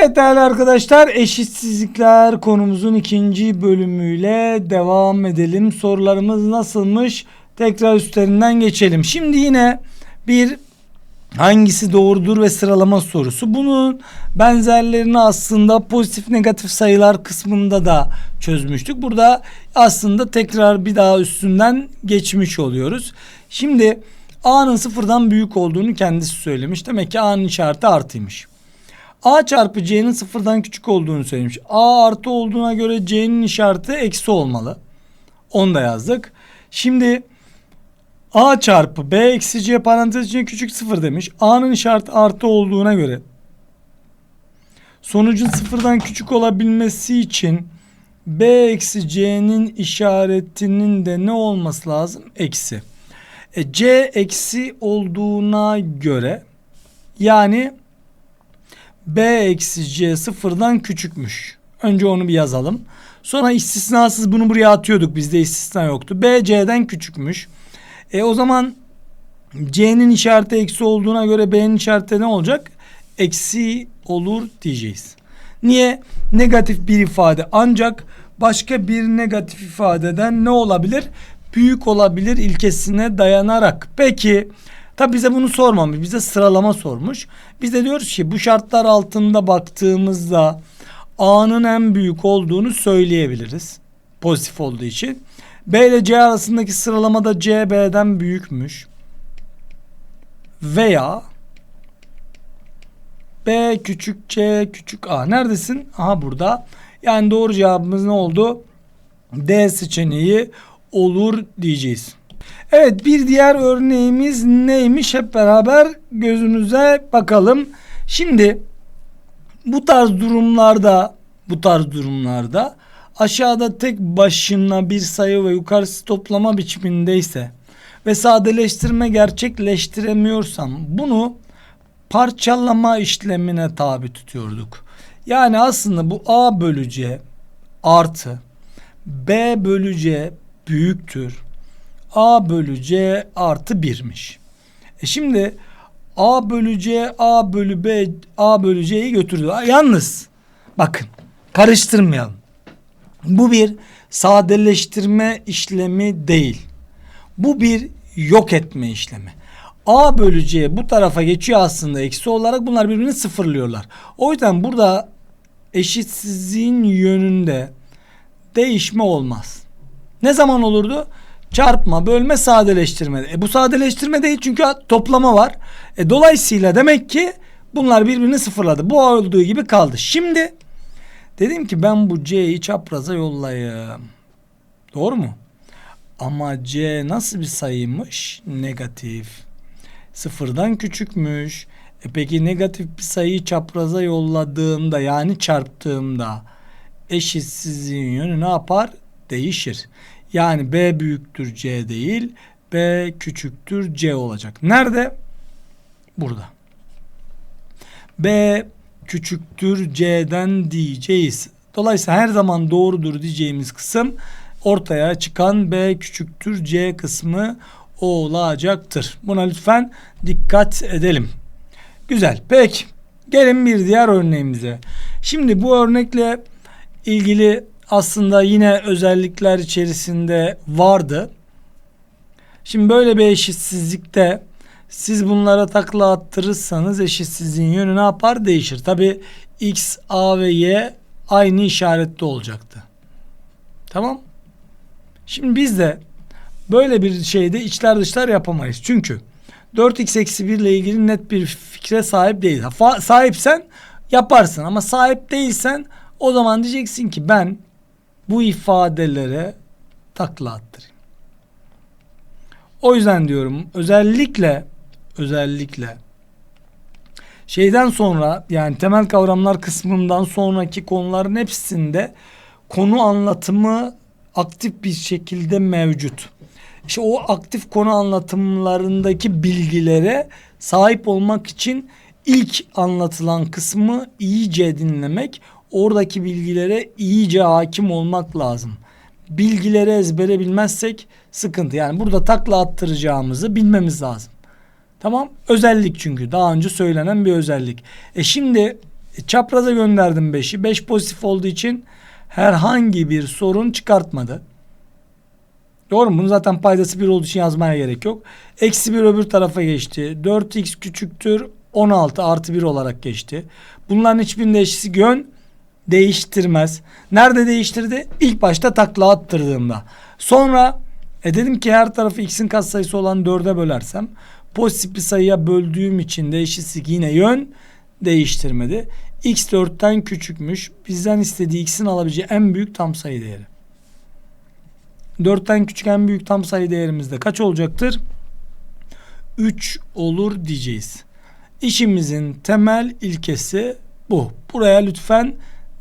Evet değerli arkadaşlar eşitsizlikler konumuzun ikinci bölümüyle devam edelim. Sorularımız nasılmış? Tekrar üstlerinden geçelim. Şimdi yine bir hangisi doğrudur ve sıralama sorusu. Bunun benzerlerini aslında pozitif negatif sayılar kısmında da çözmüştük. Burada aslında tekrar bir daha üstünden geçmiş oluyoruz. Şimdi A'nın sıfırdan büyük olduğunu kendisi söylemiş. Demek ki A'nın işareti artıymış. A çarpı C'nin sıfırdan küçük olduğunu söylemiş. A artı olduğuna göre C'nin işareti eksi olmalı. Onu da yazdık. Şimdi A çarpı B eksi C parantez içinde küçük sıfır demiş. A'nın işareti artı olduğuna göre sonucun sıfırdan küçük olabilmesi için B eksi C'nin işaretinin de ne olması lazım? Eksi. E, C eksi olduğuna göre yani B eksi C sıfırdan küçükmüş. Önce onu bir yazalım. Sonra istisnasız bunu buraya atıyorduk. Bizde istisna yoktu. B C'den küçükmüş. E o zaman C'nin işareti eksi olduğuna göre B'nin işareti ne olacak? Eksi olur diyeceğiz. Niye? Negatif bir ifade ancak başka bir negatif ifadeden ne olabilir? Büyük olabilir ilkesine dayanarak. Peki Tabi bize bunu sormamış. Bize sıralama sormuş. Biz de diyoruz ki bu şartlar altında baktığımızda A'nın en büyük olduğunu söyleyebiliriz. Pozitif olduğu için. B ile C arasındaki sıralamada C B'den büyükmüş. Veya B küçük C küçük A. Neredesin? Aha burada. Yani doğru cevabımız ne oldu? D seçeneği olur diyeceğiz. Evet bir diğer örneğimiz neymiş hep beraber gözümüze bakalım. Şimdi bu tarz durumlarda bu tarz durumlarda aşağıda tek başına bir sayı ve yukarısı toplama biçimindeyse ve sadeleştirme gerçekleştiremiyorsam bunu parçalama işlemine tabi tutuyorduk. Yani aslında bu A bölü C artı B bölü C büyüktür A bölü C artı birmiş. E şimdi A bölü C A bölü B A bölü C'yi götürdü. Yalnız bakın karıştırmayalım. Bu bir sadeleştirme işlemi değil. Bu bir yok etme işlemi. A bölü C bu tarafa geçiyor aslında eksi olarak bunlar birbirini sıfırlıyorlar. O yüzden burada eşitsizliğin yönünde değişme olmaz. Ne zaman olurdu? Çarpma, bölme, sadeleştirme. E bu sadeleştirme değil çünkü toplama var. E dolayısıyla demek ki bunlar birbirini sıfırladı. Bu olduğu gibi kaldı. Şimdi dedim ki ben bu C'yi çapraza yollayayım. Doğru mu? Ama C nasıl bir sayıymış? Negatif. Sıfırdan küçükmüş. E peki negatif bir sayıyı çapraza yolladığımda yani çarptığımda eşitsizliğin yönü ne yapar? Değişir. Yani B büyüktür C değil. B küçüktür C olacak. Nerede? Burada. B küçüktür C'den diyeceğiz. Dolayısıyla her zaman doğrudur diyeceğimiz kısım ortaya çıkan B küçüktür C kısmı olacaktır. Buna lütfen dikkat edelim. Güzel. Peki. Gelin bir diğer örneğimize. Şimdi bu örnekle ilgili aslında yine özellikler içerisinde vardı. Şimdi böyle bir eşitsizlikte siz bunlara takla attırırsanız eşitsizliğin yönü ne yapar? Değişir. Tabi x, a ve y aynı işaretli olacaktı. Tamam. Şimdi biz de böyle bir şeyde içler dışlar yapamayız. Çünkü 4x eksi 1 ile ilgili net bir fikre sahip değil. Sahipsen yaparsın ama sahip değilsen o zaman diyeceksin ki ben bu ifadelere takla attırayım. O yüzden diyorum özellikle özellikle şeyden sonra yani temel kavramlar kısmından sonraki konuların hepsinde konu anlatımı aktif bir şekilde mevcut. İşte o aktif konu anlatımlarındaki bilgilere sahip olmak için ilk anlatılan kısmı iyice dinlemek, oradaki bilgilere iyice hakim olmak lazım. Bilgileri ezbere bilmezsek sıkıntı. Yani burada takla attıracağımızı bilmemiz lazım. Tamam? Özellik çünkü. Daha önce söylenen bir özellik. E şimdi E, çapraza gönderdim 5'i. 5 pozitif olduğu için herhangi bir sorun çıkartmadı. Doğru mu? Bunun zaten paydası 1 olduğu için yazmaya gerek yok. Eksi 1 öbür tarafa geçti. 4x küçüktür 16 artı 1 olarak geçti. Bunların hiçbirinin eşisi yön değiştirmez. Nerede değiştirdi? İlk başta takla attırdığımda. Sonra e dedim ki her tarafı x'in katsayısı olan 4'e bölersem pozitif bir sayıya böldüğüm için de eşitlik yine yön değiştirmedi. x 4'ten küçükmüş. Bizden istediği x'in alabileceği en büyük tam sayı değeri. 4'ten küçük en büyük tam sayı değerimizde kaç olacaktır? 3 olur diyeceğiz. İşimizin temel ilkesi bu. Buraya lütfen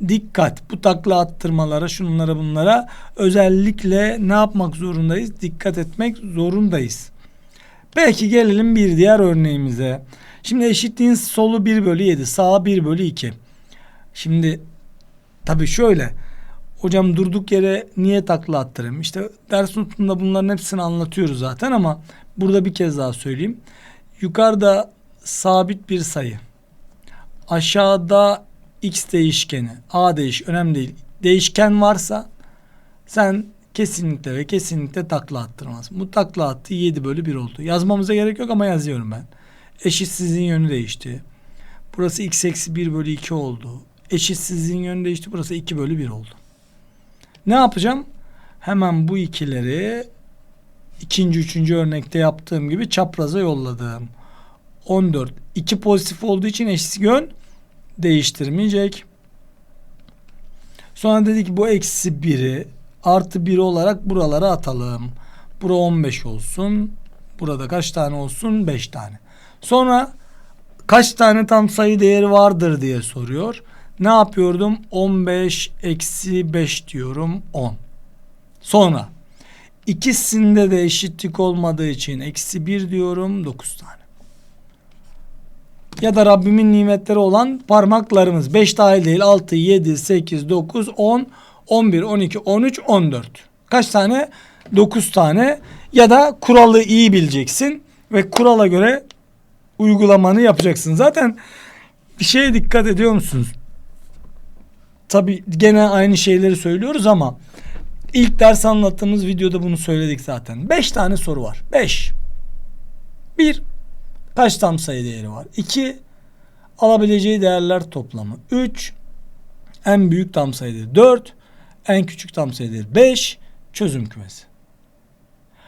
dikkat. Bu takla attırmalara, şunlara bunlara özellikle ne yapmak zorundayız? Dikkat etmek zorundayız. Peki gelelim bir diğer örneğimize. Şimdi eşitliğin solu 1 bölü 7, sağı 1 bölü 2. Şimdi tabii şöyle. Hocam durduk yere niye takla attırayım? İşte ders notunda bunların hepsini anlatıyoruz zaten ama burada bir kez daha söyleyeyim. Yukarıda sabit bir sayı. Aşağıda x değişkeni, a değiş önemli değil. Değişken varsa sen kesinlikle ve kesinlikle takla attırmazsın. Bu takla attı 7 bölü 1 oldu. Yazmamıza gerek yok ama yazıyorum ben. Eşitsizliğin yönü değişti. Burası x eksi 1 bölü 2 oldu. Eşitsizliğin yönü değişti. Burası 2 bölü 1 oldu. Ne yapacağım? Hemen bu ikileri ikinci, üçüncü örnekte yaptığım gibi çapraza yolladım. 14. 2 pozitif olduğu için eşit yön değiştirmeyecek. Sonra dedi ki bu eksi 1'i artı 1 olarak buralara atalım. Bura 15 olsun. Burada kaç tane olsun? 5 tane. Sonra kaç tane tam sayı değeri vardır diye soruyor. Ne yapıyordum? 15 eksi 5 diyorum 10. Sonra ikisinde de eşitlik olmadığı için eksi 1 diyorum 9 tane. Ya da Rabbimin nimetleri olan parmaklarımız 5 dahil değil 6, 7, 8, 9, 10, 11, 12, 13, 14. Kaç tane? 9 tane ya da kuralı iyi bileceksin ve kurala göre uygulamanı yapacaksın. Zaten bir şeye dikkat ediyor musunuz? Tabi gene aynı şeyleri söylüyoruz ama ilk ders anlattığımız videoda bunu söyledik zaten. 5 tane soru var. 5. 1. Kaç tam sayı değeri var? 2. Alabileceği değerler toplamı. 3. En büyük tam sayı değeri. 4. En küçük tam sayı değeri. 5. Çözüm kümesi.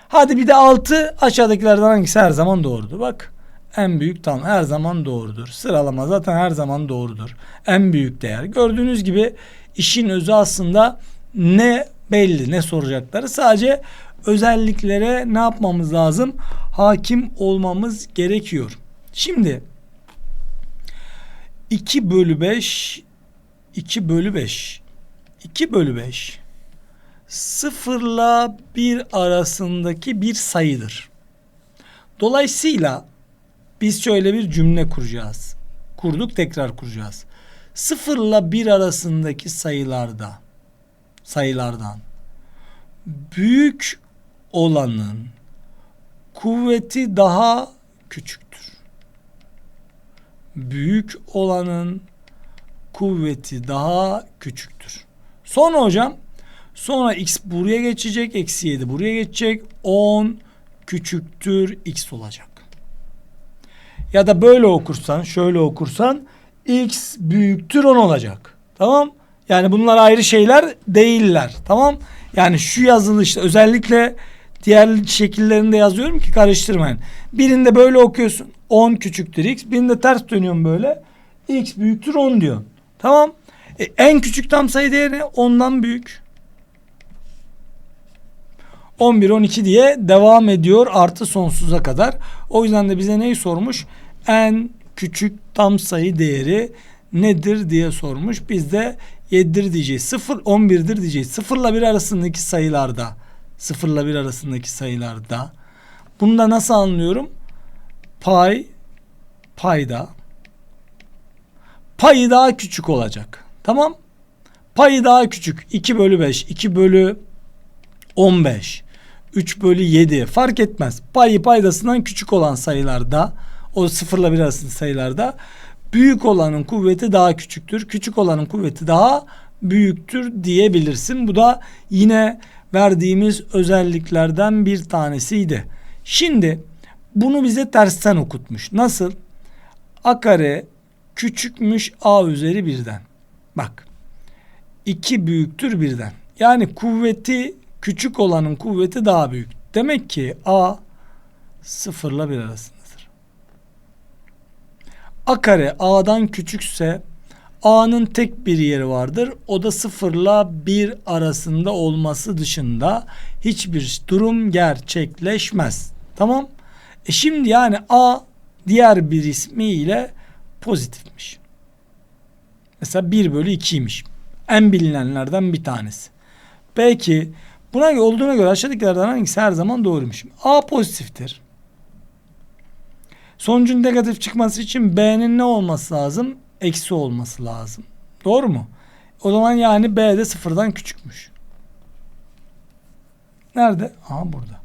Hadi bir de 6 aşağıdakilerden hangisi her zaman doğrudur? Bak en büyük tam her zaman doğrudur. Sıralama zaten her zaman doğrudur. En büyük değer. Gördüğünüz gibi işin özü aslında ne belli ne soracakları. Sadece özelliklere ne yapmamız lazım? Hakim olmamız gerekiyor. Şimdi 2 bölü 5 2 bölü 5 2 bölü 5 sıfırla bir arasındaki bir sayıdır. Dolayısıyla biz şöyle bir cümle kuracağız. Kurduk tekrar kuracağız. Sıfırla bir arasındaki sayılarda sayılardan büyük olanın kuvveti daha küçüktür. Büyük olanın kuvveti daha küçüktür. Sonra hocam sonra x buraya geçecek. Eksi 7 buraya geçecek. 10 küçüktür x olacak. Ya da böyle okursan şöyle okursan x büyüktür 10 olacak. Tamam. Yani bunlar ayrı şeyler değiller. Tamam. Yani şu yazılışta özellikle diğer şekillerinde yazıyorum ki karıştırmayın. Birinde böyle okuyorsun. 10 küçüktür x. Birinde ters dönüyorum böyle. x büyüktür 10 diyor. Tamam. E, en küçük tam sayı değeri ondan büyük. 11, 12 diye devam ediyor artı sonsuza kadar. O yüzden de bize neyi sormuş? En küçük tam sayı değeri nedir diye sormuş. Biz de 7'dir diyeceğiz. 0, 11'dir diyeceğiz. 0 ile 1 arasındaki sayılarda 0 ile 1 arasındaki sayılarda bunu da nasıl anlıyorum? Pay payda payı daha küçük olacak. Tamam? Payı daha küçük. 2 bölü 5, 2 bölü 15, 3 bölü 7 fark etmez. Payı paydasından küçük olan sayılarda o sıfırla bir arasında sayılarda büyük olanın kuvveti daha küçüktür. Küçük olanın kuvveti daha büyüktür diyebilirsin. Bu da yine verdiğimiz özelliklerden bir tanesiydi. Şimdi bunu bize tersten okutmuş. Nasıl? A kare küçükmüş A üzeri birden. Bak. 2 büyüktür birden. Yani kuvveti küçük olanın kuvveti daha büyük. Demek ki A sıfırla bir arasındadır. A kare A'dan küçükse A'nın tek bir yeri vardır. O da sıfırla bir arasında olması dışında hiçbir durum gerçekleşmez. Tamam. E şimdi yani A diğer bir ismiyle pozitifmiş. Mesela 1 bölü 2'ymiş. En bilinenlerden bir tanesi. Peki buna olduğuna göre aşağıdakilerden hangisi her zaman doğruymuş? A pozitiftir. Sonucun negatif çıkması için B'nin ne olması lazım? Eksi olması lazım. Doğru mu? O zaman yani B de sıfırdan küçükmüş. Nerede? Aha burada.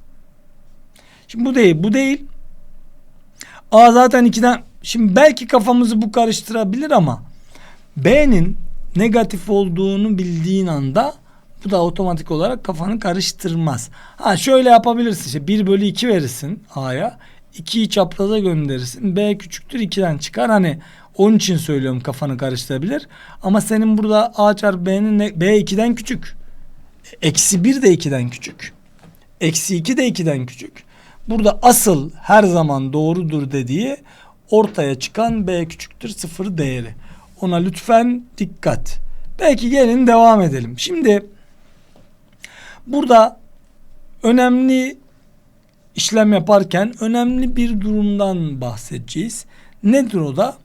Şimdi bu değil. Bu değil. A zaten 2'den şimdi belki kafamızı bu karıştırabilir ama B'nin negatif olduğunu bildiğin anda bu da otomatik olarak kafanı karıştırmaz. Ha şöyle yapabilirsin işte 1 bölü 2 verirsin A'ya. 2'yi çapraza gönderirsin. B küçüktür 2'den çıkar. Hani onun için söylüyorum kafanı karıştırabilir. Ama senin burada A çarpı B'nin B 2'den küçük. Eksi 1 de 2'den küçük. Eksi 2 de 2'den küçük. Burada asıl her zaman doğrudur dediği ortaya çıkan B küçüktür sıfır değeri. Ona lütfen dikkat. Belki gelin devam edelim. Şimdi burada önemli işlem yaparken önemli bir durumdan bahsedeceğiz. Nedir o da?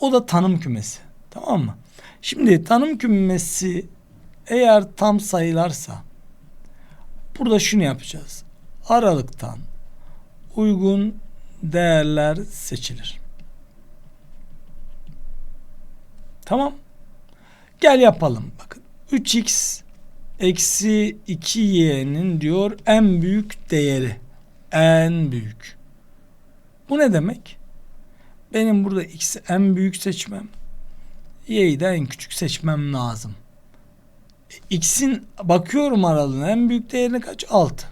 O da tanım kümesi. Tamam mı? Şimdi tanım kümesi eğer tam sayılarsa burada şunu yapacağız. Aralıktan uygun değerler seçilir. Tamam. Gel yapalım. Bakın 3x eksi 2y'nin diyor en büyük değeri. En büyük. Bu ne demek? Benim burada x'i en büyük seçmem. Y'yi de en küçük seçmem lazım. X'in bakıyorum aralığına en büyük değerini kaç? 6.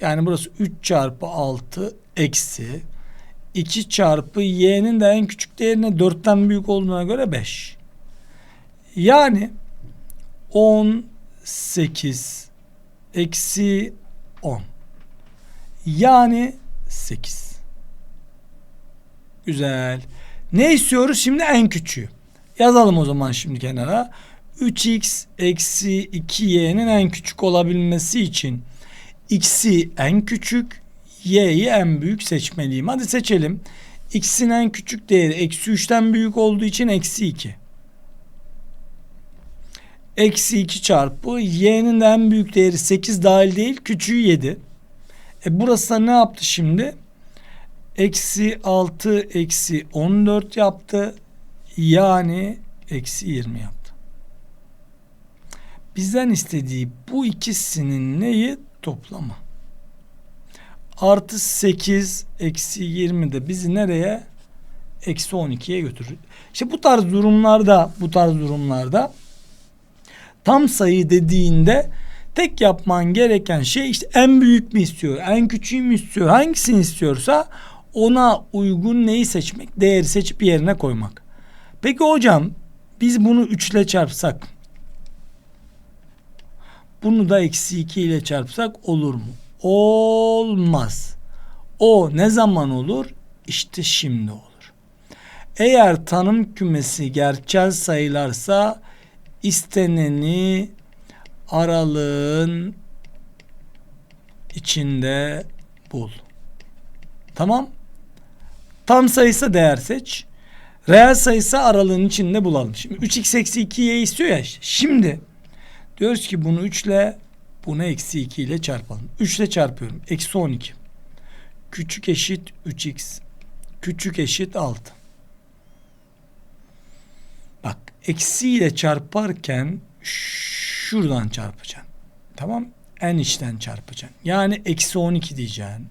Yani burası 3 çarpı 6 eksi 2 çarpı y'nin de en küçük değerine 4'ten büyük olduğuna göre 5. Yani 18 eksi 10. Yani 8. Güzel. Ne istiyoruz şimdi en küçüğü? Yazalım o zaman şimdi kenara. 3x eksi 2y'nin en küçük olabilmesi için x'i en küçük y'yi en büyük seçmeliyim. Hadi seçelim. x'in en küçük değeri eksi 3'ten büyük olduğu için eksi 2. Eksi 2 çarpı y'nin de en büyük değeri 8 dahil değil küçüğü 7. E burası da ne yaptı şimdi? Eksi 6 eksi 14 yaptı. Yani eksi 20 yaptı. Bizden istediği bu ikisinin neyi? Toplamı. Artı 8 eksi 20 de bizi nereye? Eksi 12'ye götürür. İşte bu tarz durumlarda bu tarz durumlarda tam sayı dediğinde tek yapman gereken şey işte en büyük mü istiyor, en küçüğü mü istiyor, hangisini istiyorsa ona uygun neyi seçmek, değeri seçip yerine koymak. Peki hocam biz bunu 3 ile çarpsak bunu da eksi 2 ile çarpsak olur mu? Olmaz. O ne zaman olur? İşte şimdi olur. Eğer tanım kümesi gerçel sayılarsa isteneni aralığın içinde bul. Tamam. Tam sayısa değer seç. Reel sayısa aralığın içinde bulalım. Şimdi 3x eksi 2y istiyor ya. Şimdi diyoruz ki bunu 3 ile bunu eksi 2 ile çarpalım. 3 ile çarpıyorum. Eksi 12. Küçük eşit 3x. Küçük eşit 6. Bak eksi ile çarparken şuradan çarpacaksın. Tamam. En içten çarpacaksın. Yani eksi 12 diyeceksin.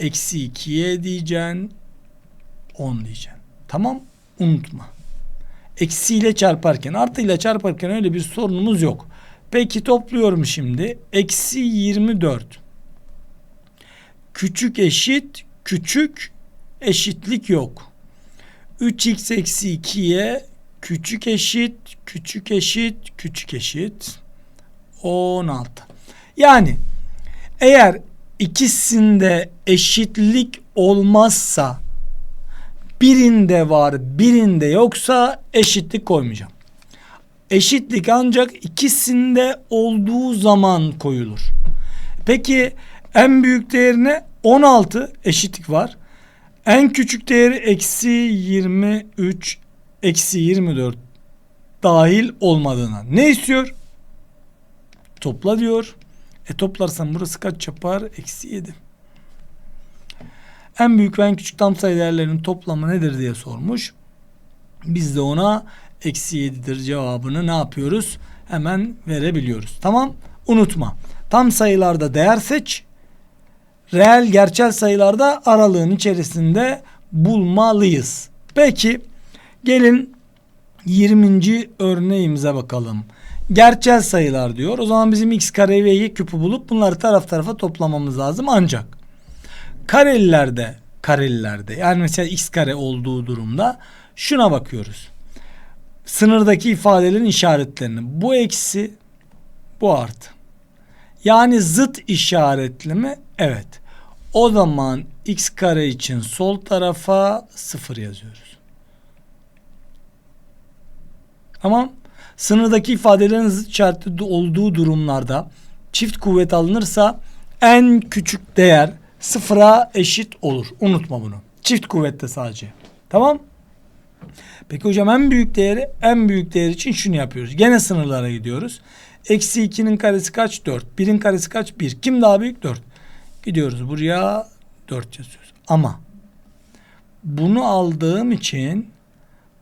Eksi 2'ye diyeceksin. 10 diyeceksin. Tamam unutma. Eksiyle çarparken artıyla çarparken öyle bir sorunumuz yok. Peki topluyorum şimdi. Eksi 24. Küçük eşit küçük eşitlik yok. 3x eksi 2'ye küçük eşit küçük eşit küçük eşit 16. Yani eğer ikisinde eşitlik olmazsa birinde var birinde yoksa eşitlik koymayacağım. Eşitlik ancak ikisinde olduğu zaman koyulur. Peki en büyük değerine 16 eşitlik var. En küçük değeri eksi 23 eksi 24 dahil olmadığına. Ne istiyor? Topla diyor. E toplarsan burası kaç yapar? Eksi 7. En büyük ve en küçük tam sayı değerlerinin toplamı nedir diye sormuş. Biz de ona eksi 7'dir cevabını ne yapıyoruz? Hemen verebiliyoruz. Tamam. Unutma. Tam sayılarda değer seç. Reel gerçel sayılarda aralığın içerisinde bulmalıyız. Peki gelin 20. örneğimize bakalım. Gerçel sayılar diyor. O zaman bizim x kare ve y küpü bulup bunları taraf tarafa toplamamız lazım. Ancak karelilerde karelilerde yani mesela x kare olduğu durumda şuna bakıyoruz. Sınırdaki ifadelerin işaretlerini. Bu eksi bu artı. Yani zıt işaretli mi? Evet. O zaman x kare için sol tarafa sıfır yazıyoruz. Tamam. Sınırdaki ifadelerin işaretli olduğu durumlarda çift kuvvet alınırsa en küçük değer sıfıra eşit olur. Unutma bunu. Çift kuvvette sadece. Tamam. Peki hocam en büyük değeri en büyük değer için şunu yapıyoruz. Gene sınırlara gidiyoruz. Eksi 2'nin karesi kaç? 4. 1'in karesi kaç? 1. Kim daha büyük? 4. Gidiyoruz buraya 4 yazıyoruz. Ama bunu aldığım için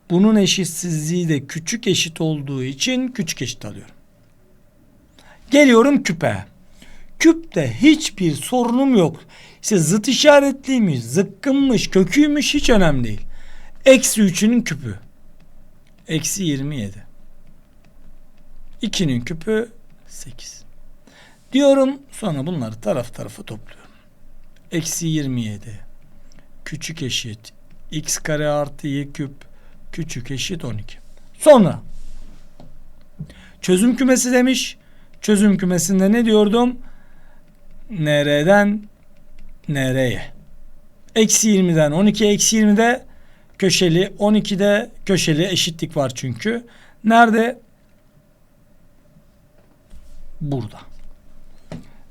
bunun eşitsizliği de küçük eşit olduğu için küçük eşit alıyorum. Geliyorum küpe. Küpte hiçbir sorunum yok. İşte zıt işaretliymiş, zıkkınmış, köküymüş hiç önemli değil. Eksi 3'ünün küpü. Eksi 27. 2'nin küpü 8. Diyorum sonra bunları taraf tarafa topluyorum. Eksi 27. Küçük eşit. X kare artı y küp küçük eşit 12. Sonra çözüm kümesi demiş. Çözüm kümesinde ne diyordum? Nereden nereye? Eksi 20'den 12 eksi 20'de köşeli 12'de köşeli eşitlik var çünkü. Nerede? Burada.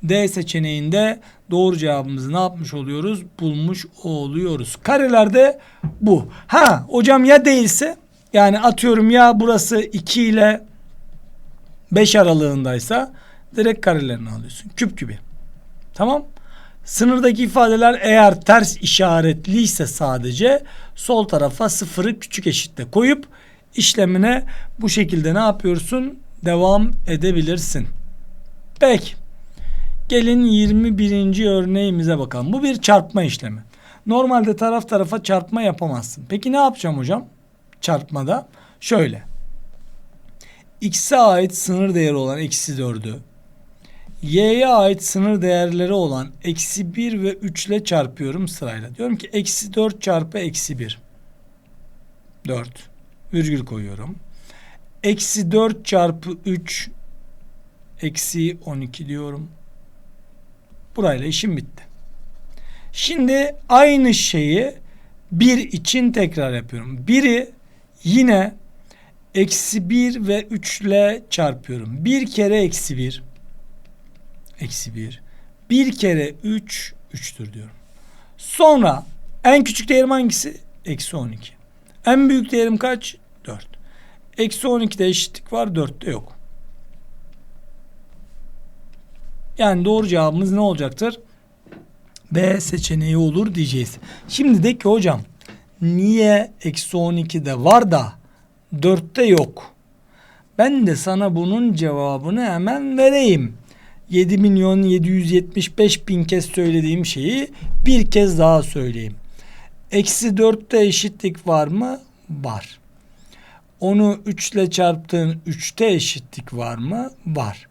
D seçeneğinde doğru cevabımızı ne yapmış oluyoruz? Bulmuş oluyoruz. Karelerde bu. Ha hocam ya değilse yani atıyorum ya burası 2 ile 5 aralığındaysa direkt karelerini alıyorsun. Küp gibi. Tamam. Sınırdaki ifadeler eğer ters işaretliyse sadece sol tarafa sıfırı küçük eşitle koyup işlemine bu şekilde ne yapıyorsun? Devam edebilirsin. Peki. Gelin 21. örneğimize bakalım. Bu bir çarpma işlemi. Normalde taraf tarafa çarpma yapamazsın. Peki ne yapacağım hocam? Çarpmada şöyle. X'e ait sınır değeri olan eksi 4'ü y'ye ait sınır değerleri olan eksi 1 ve 3 ile çarpıyorum sırayla. Diyorum ki eksi 4 çarpı eksi 1. 4. Virgül koyuyorum. Eksi 4 çarpı 3 eksi 12 diyorum. Burayla işim bitti. Şimdi aynı şeyi bir için tekrar yapıyorum. Biri yine eksi 1 ve 3 ile çarpıyorum. Bir kere eksi 1 eksi 1. Bir kere 3 3'tür diyorum. Sonra en küçük değerim hangisi? Eksi 12. En büyük değerim kaç? 4. Eksi 12'de eşitlik var 4'te yok. Yani doğru cevabımız ne olacaktır? B seçeneği olur diyeceğiz. Şimdi de ki hocam niye eksi 12'de var da 4'te yok? Ben de sana bunun cevabını hemen vereyim. 7 milyon 775 bin kez söylediğim şeyi bir kez daha söyleyeyim. Eksi 4'te eşitlik var mı? Var. Onu 3 ile çarptığın 3'te eşitlik var mı? Var.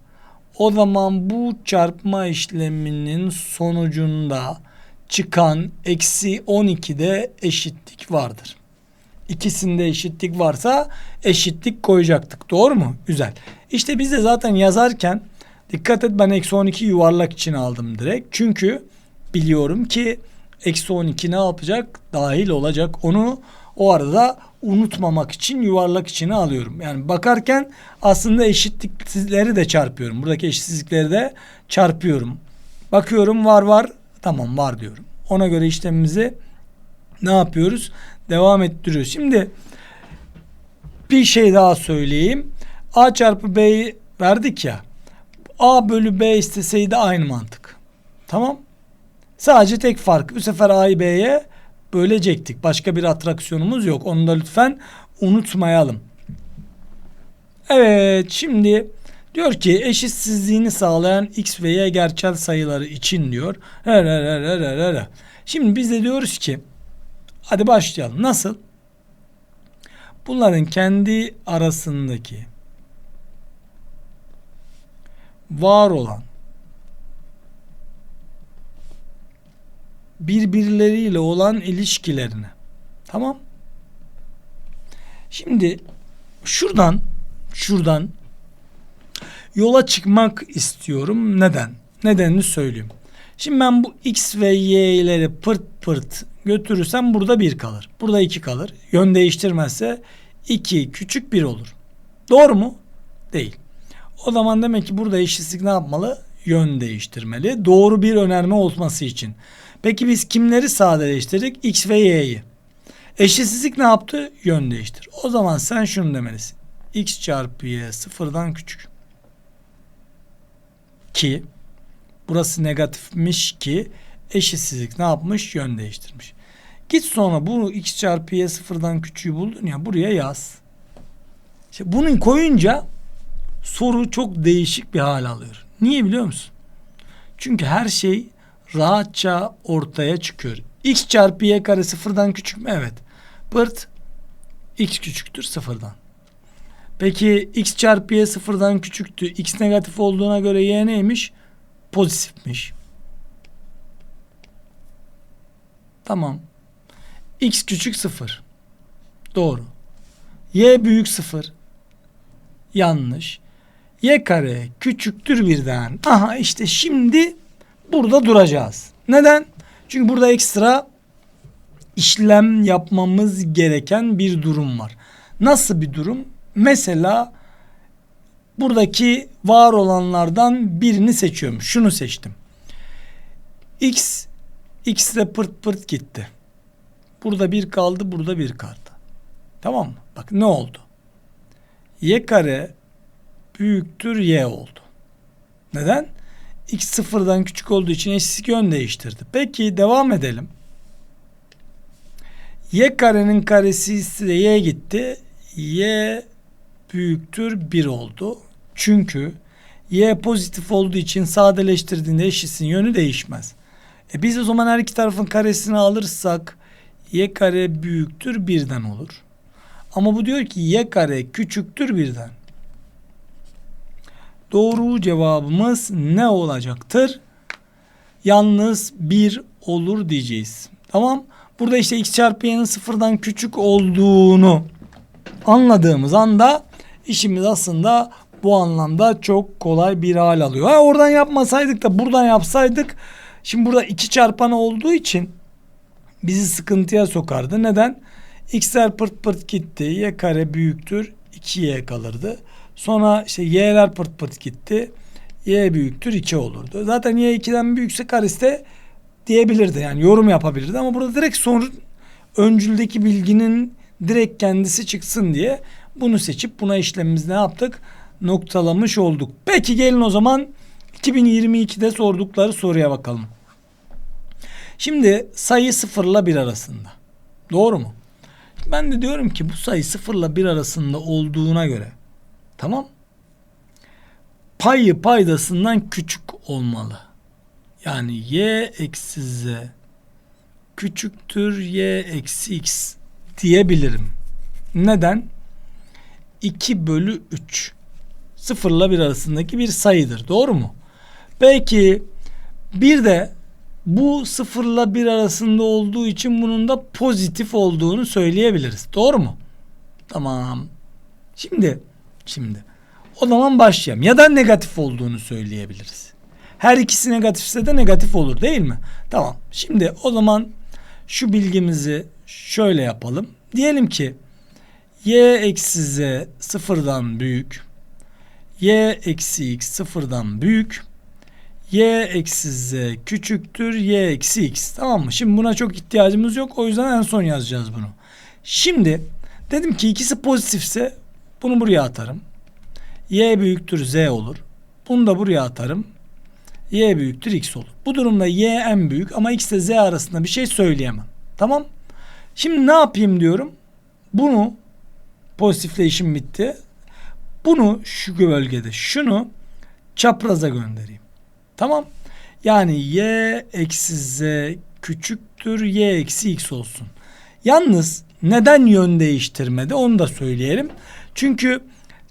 O zaman bu çarpma işleminin sonucunda çıkan eksi 12'de eşitlik vardır. İkisinde eşitlik varsa eşitlik koyacaktık. Doğru mu? Güzel. İşte biz de zaten yazarken dikkat et ben eksi 12 yuvarlak için aldım direkt. Çünkü biliyorum ki eksi 12 ne yapacak? Dahil olacak. Onu o arada unutmamak için yuvarlak içine alıyorum. Yani bakarken aslında eşitlikleri de çarpıyorum. Buradaki eşitsizlikleri de çarpıyorum. Bakıyorum var var tamam var diyorum. Ona göre işlemimizi ne yapıyoruz? Devam ettiriyoruz. Şimdi bir şey daha söyleyeyim. A çarpı B'yi verdik ya. A bölü B isteseydi aynı mantık. Tamam. Sadece tek fark. Bu sefer A'yı B'ye bölecektik. Başka bir atraksiyonumuz yok. Onu da lütfen unutmayalım. Evet şimdi diyor ki eşitsizliğini sağlayan x ve y gerçel sayıları için diyor. Şimdi biz de diyoruz ki hadi başlayalım. Nasıl? Bunların kendi arasındaki var olan birbirleriyle olan ilişkilerini. Tamam? Şimdi şuradan şuradan yola çıkmak istiyorum. Neden? Nedenini söyleyeyim. Şimdi ben bu x ve y'leri pırt pırt götürürsem burada bir kalır. Burada iki kalır. Yön değiştirmezse iki küçük bir olur. Doğru mu? Değil. O zaman demek ki burada eşitlik ne yapmalı? Yön değiştirmeli. Doğru bir önerme olması için. Peki biz kimleri sadeleştirdik? X ve Y'yi. Eşitsizlik ne yaptı? Yön değiştir. O zaman sen şunu demelisin. X çarpı Y sıfırdan küçük. Ki burası negatifmiş ki eşitsizlik ne yapmış? Yön değiştirmiş. Git sonra bu X çarpı Y sıfırdan küçüğü buldun ya buraya yaz. İşte bunun koyunca soru çok değişik bir hal alıyor. Niye biliyor musun? Çünkü her şey rahatça ortaya çıkıyor. X çarpı y kare sıfırdan küçük mü? Evet. Pırt x küçüktür sıfırdan. Peki x çarpı y sıfırdan küçüktü. X negatif olduğuna göre y neymiş? Pozitifmiş. Tamam. X küçük sıfır. Doğru. Y büyük sıfır. Yanlış. Y kare küçüktür birden. Aha işte şimdi burada duracağız. Neden? Çünkü burada ekstra işlem yapmamız gereken bir durum var. Nasıl bir durum? Mesela buradaki var olanlardan birini seçiyorum. Şunu seçtim. X X de pırt pırt gitti. Burada bir kaldı, burada bir kaldı. Tamam mı? Bak ne oldu? Y kare büyüktür Y oldu. Neden? X sıfırdan küçük olduğu için eşitlik yön değiştirdi. Peki devam edelim. Y karenin karesi ise Y gitti. Y büyüktür 1 oldu. Çünkü Y pozitif olduğu için sadeleştirdiğinde eşitsin yönü değişmez. E biz o zaman her iki tarafın karesini alırsak Y kare büyüktür 1'den olur. Ama bu diyor ki Y kare küçüktür 1'den. Doğru cevabımız ne olacaktır? Yalnız 1 olur diyeceğiz. Tamam. Burada işte x çarpı y'nin sıfırdan küçük olduğunu anladığımız anda işimiz aslında bu anlamda çok kolay bir hal alıyor. Ha, oradan yapmasaydık da buradan yapsaydık şimdi burada iki çarpan olduğu için bizi sıkıntıya sokardı. Neden? x'ler pırt pırt gitti. y kare büyüktür 2y kalırdı. Sonra işte y'ler pırt pırt gitti. Y büyüktür 2 olurdu. Zaten y 2'den büyükse karesi de diyebilirdi. Yani yorum yapabilirdi ama burada direkt son öncüldeki bilginin direkt kendisi çıksın diye bunu seçip buna işlemimiz ne yaptık? Noktalamış olduk. Peki gelin o zaman 2022'de sordukları soruya bakalım. Şimdi sayı sıfırla bir arasında. Doğru mu? Ben de diyorum ki bu sayı sıfırla bir arasında olduğuna göre Tamam. Payı paydasından küçük olmalı. Yani y eksi z küçüktür y eksi x diyebilirim. Neden? 2 bölü 3 sıfırla bir arasındaki bir sayıdır. Doğru mu? Peki bir de bu sıfırla bir arasında olduğu için bunun da pozitif olduğunu söyleyebiliriz. Doğru mu? Tamam. Şimdi şimdi o zaman başlayalım. Ya da negatif olduğunu söyleyebiliriz. Her ikisi negatifse de negatif olur değil mi? Tamam. Şimdi o zaman şu bilgimizi şöyle yapalım. Diyelim ki y eksi z sıfırdan büyük. y eksi x sıfırdan büyük. Y eksi z küçüktür y eksi x. Tamam mı? Şimdi buna çok ihtiyacımız yok. O yüzden en son yazacağız bunu. Şimdi dedim ki ikisi pozitifse bunu buraya atarım. y büyüktür z olur. Bunu da buraya atarım. y büyüktür x olur. Bu durumda y en büyük ama x ile z arasında bir şey söyleyemem. Tamam? Şimdi ne yapayım diyorum? Bunu pozitifle işim bitti. Bunu şu bölgede şunu çapraza göndereyim. Tamam. Yani y eksi z küçüktür y eksi x olsun. Yalnız neden yön değiştirmedi onu da söyleyelim. Çünkü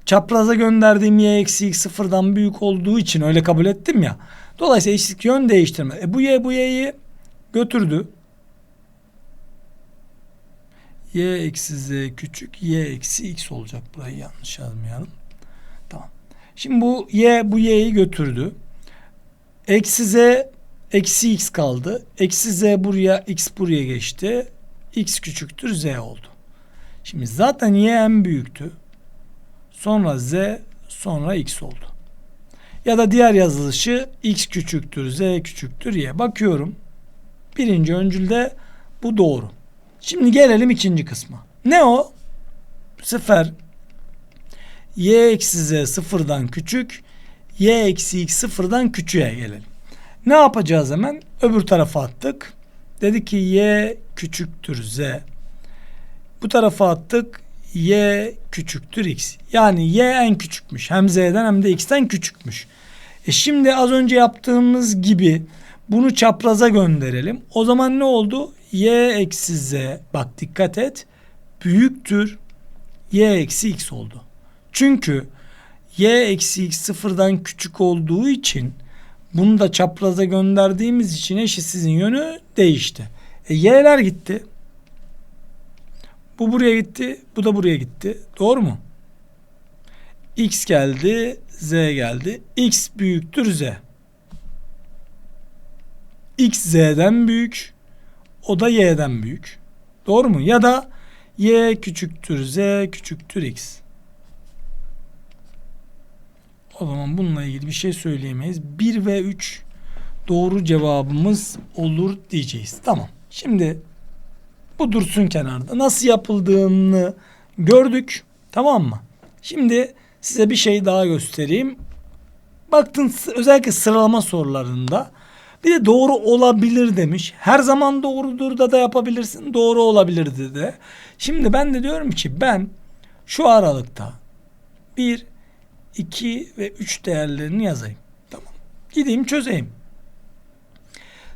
çapraza gönderdiğim y eksi x sıfırdan büyük olduğu için öyle kabul ettim ya. Dolayısıyla eşitlik yön değiştirme. E bu y bu y'yi götürdü. y eksi z küçük y eksi x olacak. Burayı yanlış yazmayalım. Tamam. Şimdi bu y bu y'yi götürdü. Eksi z eksi x kaldı. Eksi z buraya x buraya geçti. x küçüktür z oldu. Şimdi zaten y en büyüktü. Sonra z sonra x oldu. Ya da diğer yazılışı x küçüktür z küçüktür y. Bakıyorum. Birinci öncülde bu doğru. Şimdi gelelim ikinci kısma. Ne o? Bu y eksi z sıfırdan küçük y eksi x sıfırdan küçüğe gelelim. Ne yapacağız hemen? Öbür tarafa attık. Dedi ki y küçüktür z. Bu tarafa attık. y küçüktür x. Yani y en küçükmüş. Hem z'den hem de x'ten küçükmüş. E şimdi az önce yaptığımız gibi bunu çapraza gönderelim. O zaman ne oldu? y eksi z bak dikkat et büyüktür y eksi x oldu. Çünkü y eksi x sıfırdan küçük olduğu için bunu da çapraza gönderdiğimiz için eşitsizin yönü değişti. E, y'ler gitti. Bu buraya gitti. Bu da buraya gitti. Doğru mu? X geldi. Z geldi. X büyüktür Z. X Z'den büyük. O da Y'den büyük. Doğru mu? Ya da Y küçüktür Z küçüktür X. O zaman bununla ilgili bir şey söyleyemeyiz. 1 ve 3 doğru cevabımız olur diyeceğiz. Tamam. Şimdi bu dursun kenarda. Nasıl yapıldığını gördük. Tamam mı? Şimdi size bir şey daha göstereyim. Baktın özellikle sıralama sorularında bir de doğru olabilir demiş. Her zaman doğrudur da da yapabilirsin. Doğru olabilirdi de. Şimdi ben de diyorum ki ben şu aralıkta 1, 2 ve 3 değerlerini yazayım. Tamam. Gideyim çözeyim.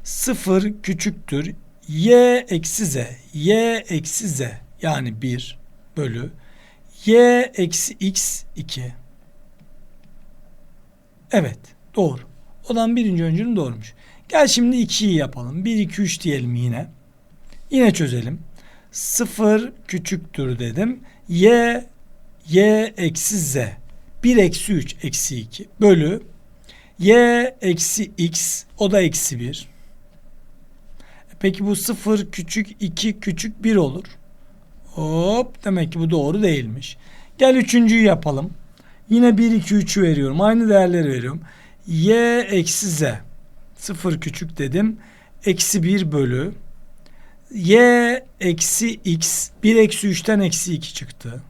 0 küçüktür. Y eksi z. Y eksi z. Yani 1 bölü. Y eksi x 2. Evet. Doğru. O zaman birinci öncülüm doğrumuş. Gel şimdi 2'yi yapalım. 1, 2, 3 diyelim yine. Yine çözelim. 0 küçüktür dedim. Y, y eksi z. 1 eksi 3 eksi 2 bölü y eksi x o da eksi 1. Peki bu 0 küçük 2 küçük 1 olur. Hop demek ki bu doğru değilmiş. Gel üçüncüyü yapalım. Yine 1 2 3'ü veriyorum. Aynı değerleri veriyorum. y eksi z. 0 küçük dedim. Eksi 1 bölü y eksi x 1 eksi 3'ten eksi 2 çıktı.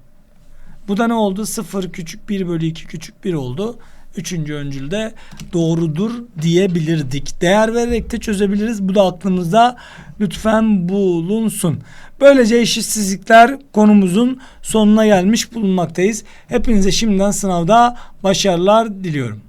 Bu da ne oldu? 0 küçük 1 bölü 2 küçük 1 oldu. Üçüncü öncülde doğrudur diyebilirdik. Değer vererek de çözebiliriz. Bu da aklımızda lütfen bulunsun. Böylece eşitsizlikler konumuzun sonuna gelmiş bulunmaktayız. Hepinize şimdiden sınavda başarılar diliyorum.